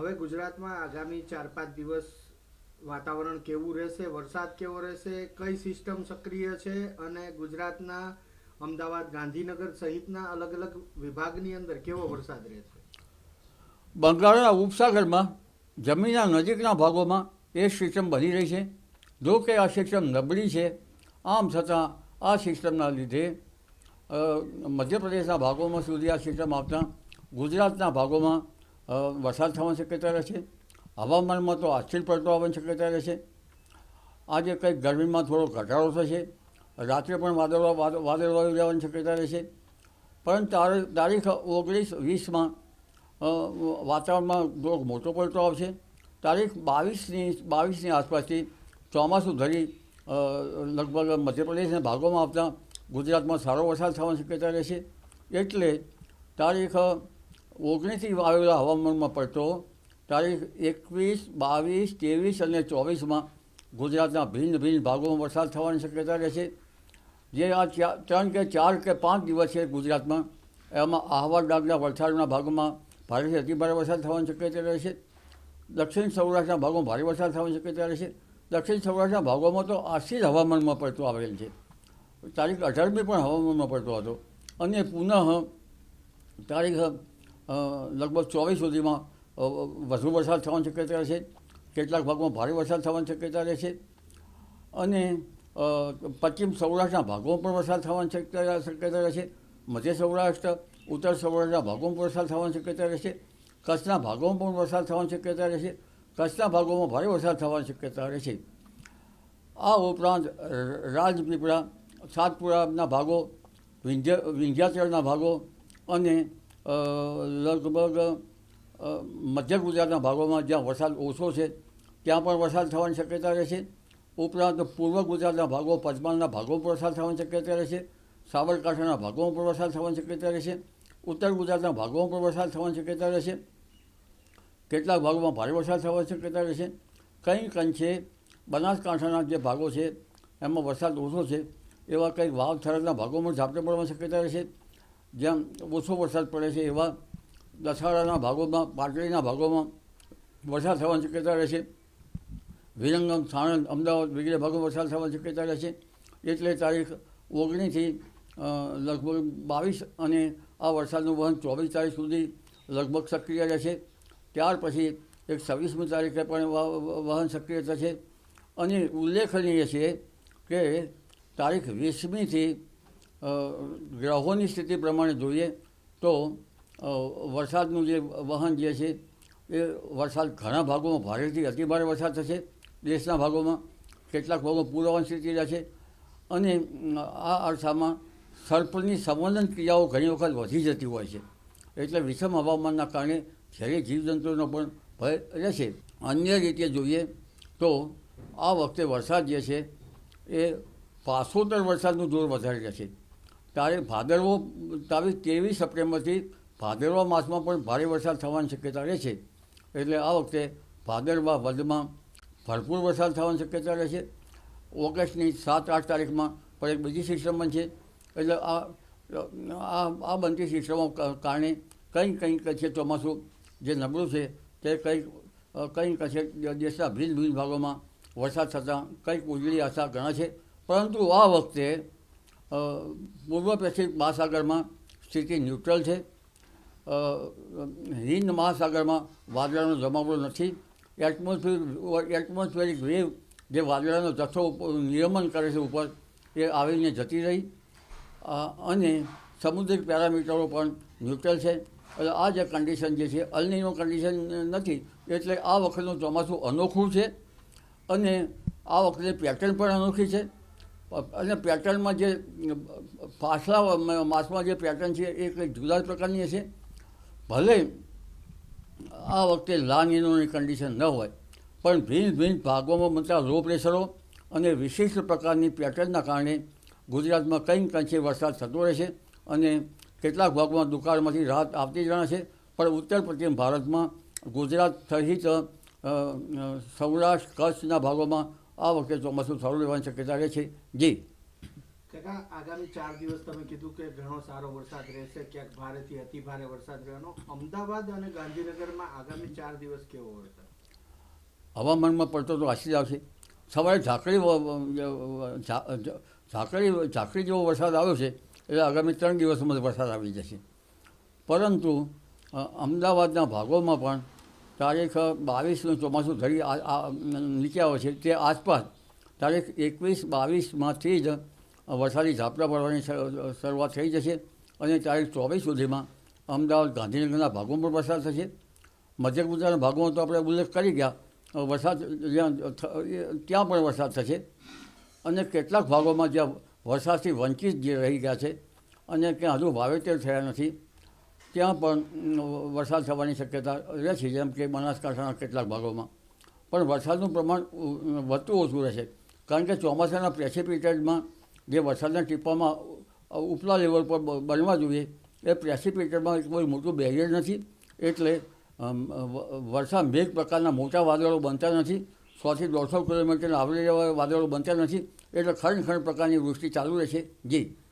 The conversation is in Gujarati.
હવે ગુજરાતમાં આગામી ચાર પાંચ દિવસ વાતાવરણ કેવું રહેશે, વરસાદ કેવો રહેશે, કઈ સિસ્ટમ સક્રિય છે અને ગુજરાતના અમદાવાદ, ગાંધીનગર સહિતના અલગ અલગ વિભાગની અંદર કેવો વરસાદ રહેશે? બંગાળના ઉપસાગરમાં, જમીનના નજીકના ભાગોમાં એ સિસ્ટમ બની રહી છે. જો કે આ સિસ્ટમ નબળી છે, આમ છતાં આ સિસ્ટમના લીધે મધ્યપ્રદેશના ભાગોમાં સુધી આ સિસ્ટમ આવતા ગુજરાતના ભાગોમાં વરસાદ થવાની શક્યતા રહે છે. હવામાનમાં તો આછીલ પડતો આવવાની શક્યતા રહે છે. આજે કંઈક ગરમીમાં થોડો ઘટાડો થશે. રાત્રે પણ વાદળો, વાદ- વાદળવાયુ રહેવાની શક્યતા રહેશે પરંતુ તારીખ ઓગણીસ, વીસમાં વાતાવરણમાં થોડોક મોટો પડતો આવશે. તારીખ બાવીસની બાવીસની આસપાસથી ચોમાસું ધરી લગભગ મધ્યપ્રદેશના ભાગોમાં આવતા ગુજરાતમાં સારો વરસાદ થવાની શક્યતા રહેશે એટલે તારીખ ઓગણીસથી વાવેલા હવામાનમાં પડતો તારીખ એકવીસ, બાવીસ, ત્રેવીસ અને ચોવીસમાં ગુજરાતના ભિન્ન ભિન્ન ભાગોમાં વરસાદ થવાની શક્યતા રહેશે જે આ ત્રણ કે ચાર કે પાંચ દિવસ છે ગુજરાતમાં, એમાં આહવા ડાગના વલસાડના ભાગોમાં ભારેથી અતિભારે વરસાદ થવાની શક્યતા રહેશે દક્ષિણ સૌરાષ્ટ્રના ભાગોમાં ભારે વરસાદ થવાની શક્યતા રહેશે દક્ષિણ સૌરાષ્ટ્રના ભાગોમાં તો આશી જ હવામાનમાં પડતો આવેલ છે. તારીખ અઢારમી પણ હવામાનમાં પડતો હતો. અને પુનઃ તારીખ લગભગ ચોવીસ સુધીમાં વધુ વરસાદ થવાની શક્યતા રહેશે, કેટલાક ભાગમાં ભારે વરસાદ થવાની શક્યતા રહેશે અને પશ્ચિમ સૌરાષ્ટ્રના ભાગોમાં પણ વરસાદ થવાની શક્યતા શક્યતા રહેશે, મધ્ય સૌરાષ્ટ્ર, ઉત્તર સૌરાષ્ટ્રના ભાગોમાં વરસાદ થવાની શક્યતા રહેશે, કચ્છના ભાગોમાં પણ વરસાદ થવાની શક્યતા રહેશે, કચ્છના ભાગોમાં ભારે વરસાદ થવાની શક્યતા રહેશે. આ ઉપરાંત રાજપીપળા, સાતપુરાના ભાગો, વિંધ્ય, વિંધ્યાચળના ભાગો અને લગભગ મધ્ય ગુજરાતના ભાગોમાં જ્યાં વરસાદ ઓછો છે, ત્યાં પણ વરસાદ થવાની શક્યતા રહેશે ઉપરાંત પૂર્વ ગુજરાતના ભાગો પંચમહાલના ભાગો પર વરસાદ થવાની શક્યતા રહેશે સાબરકાંઠાના ભાગોમાં પણ વરસાદ થવાની શક્યતા રહેશે ઉત્તર ગુજરાતના ભાગોમાં પણ વરસાદ થવાની શક્યતા રહેશે કેટલાક ભાગોમાં ભારે વરસાદ થવાની શક્યતા રહેશે કંઈક અંશે બનાસકાંઠાના જે ભાગો છે, એમાં વરસાદ ઓછો છે, એવા કંઈક વાવ, થરાદના ભાગોમાં ઝાપટે પડવાની શક્યતા રહેશે જ્યાં ઓછો વરસાદ પડે છે એવા દસાડાના ભાગોમાં, પાટડીના ભાગોમાં વરસાદ થવાની શક્યતા રહે છે. વિરંગમ, સાણંદ, અમદાવાદ વગેરે ભાગોમાં વરસાદ થવાની શક્યતા રહે છે. એટલે તારીખ ઓગણીસથી લગભગ બાવીસ અને આ વરસાદનું વહન ચોવીસ તારીખ સુધી લગભગ સક્રિય રહેશે ત્યાર પછી એક છવ્વીસમી તારીખે પણ વહન સક્રિય થશે. અને ઉલ્લેખનીય છે કે તારીખ વીસમીથી ગ્રહોની સ્થિતિ પ્રમાણે જોઈએ તો વરસાદનું જે વહન જે છે, એ વરસાદ ઘણા ભાગોમાં ભારેથી અતિભારે વરસાદ થશે. દેશના ભાગોમાં કેટલાક ભાગો પૂરવાની સ્થિતિ રહેશે અને આ અરસામાં સર્પની સંવર્ધન ક્રિયાઓ ઘણી વખત વધી જતી હોય છે એટલે વિષમ હવામાનના કારણે જ્યારે જીવજંતુઓનો પણ ભય રહેશે અન્ય રીતે જોઈએ તો આ વખતે વરસાદ જે છે એ પાસોતર વરસાદનું જોર વધારે રહેશે ત્યારે ભાદરવો, તારીખ ત્રેવીસ સપ્ટેમ્બરથી ભાદરવા માસમાં પણ ભારે વરસાદ થવાની શક્યતા રહે છે. એટલે આ વખતે ભાદરવા વધમાં ભરપૂર વરસાદ થવાની શક્યતા રહે છે. ઓગસ્ટની સાત આઠ તારીખમાં પણ એક બીજી સિસ્ટમ બનશે એટલે આ આ બનતી સિસ્ટમો કારણે કંઈક કંઈક છે ચોમાસું જે નબળું છે તે કંઈક કંઈક છે દેશના ભિન્ન ભિન્ન ભાગોમાં વરસાદ થતાં કંઈક ઉજળી આશા ઘણા છે. પરંતુ આ વખતે પૂર્વ પેસિફિક મહાસાગરમાં સ્થિતિ ન્યુટ્રલ છે. હિન્દ મહાસાગરમાં વાદળાનો જમાવડો નથી. એટમોસ્ફિયર, એટમોસ્ફિયરિક વેવ જે વાદળાનો જથ્થો નિયમન કરે છે ઉપર, એ આવીને જતી રહી. અને સમુદ્રિક પેરામીટરો પણ ન્યુટ્રલ છે. એટલે આ જે કન્ડિશન જે છે, અલનીનો કન્ડિશન નથી, એટલે આ વખતનું ચોમાસું અનોખું છે. અને આ વખતે પેટર્ન પણ અનોખી છે. અને પેટર્નમાં જે, પાછલા માસમાં જે પેટર્ન છે એ કંઈક જુદા જ પ્રકારની હશે. ભલે આ વખતે લાનીનોની કન્ડિશન ન હોય, પણ ભિન્ન ભિન્ન ભાગોમાં બનતા લો પ્રેશરો અને વિશિષ્ટ પ્રકારની પેટર્નના કારણે ગુજરાતમાં કંઈક અંશે વરસાદ થતો રહેશે અને કેટલાક ભાગમાં દુકાળમાંથી રાહત આવતી જણાશે પણ ઉત્તર પશ્ચિમ ભારતમાં ગુજરાત સહિત સૌરાષ્ટ્ર, કચ્છના ભાગોમાં આ વખતે ચોમાસું સારું રહેવાની શક્યતા રહે છે. જી. કાકા આગામી ચાર દિવસ તમે કીધું કે ઘણો સારો વરસાદ રહેશે ક્યાંક ભારેથી અતિ ભારે વરસાદ રહેવાનો. અમદાવાદ અને ગાંધીનગરમાં આગામી ચાર દિવસ કેવો વરસાદ હવામાનમાં પડતો તો આશી આવશે. સવારે ઝાકળી ઝાકળી ઝાકળી જેવો વરસાદ આવ્યો છે એટલે આગામી ત્રણ દિવસમાં વરસાદ આવી જશે. પરંતુ અમદાવાદના ભાગોમાં પણ તારીખ બાવીસનું ચોમાસું ધરી નીચે આવે છે. તે આસપાસ તારીખ એકવીસ બાવીસમાંથી જ વરસાદી ઝાપટા પડવાની શરૂઆત થઈ જશે અને તારીખ ચોવીસ સુધીમાં અમદાવાદ ગાંધીનગરના ભાગોમાં પણ વરસાદ થશે. મધ્ય ગુજરાતના ભાગોમાં તો આપણે ઉલ્લેખ કરી ગયા વરસાદ જ્યાં ત્યાં પણ વરસાદ થશે. અને કેટલાક ભાગોમાં જ્યાં વરસાદથી વંચિત જે રહી ગયા છે અને ક્યાં હજુ વાવેતર થયા નથી ત્યાં પણ વરસાદ થવાની શક્યતા રહે છે જેમ કે બનાસકાંઠાના કેટલાક ભાગોમાં. પણ વરસાદનું પ્રમાણ વધતું ઓછું રહેશે. કારણ કે ચોમાસાના પ્રેસિપિટેડમાં જે વરસાદના ટીપામાં ઉપલા લેવલ પર બનવા જોઈએ, એ પ્રેસિપિટેટમાં કોઈ મોટું બેરિયર નથી. એટલે વરસાદ મેઘ પ્રકારના મોટા વાદળો બનતા નથી. સોથી દોઢસો કિલોમીટર આવરી લેવા વાદળો બનતા નથી. એટલે ખણ ખણ પ્રકારની વૃષ્ટિ ચાલુ રહેશે. જી.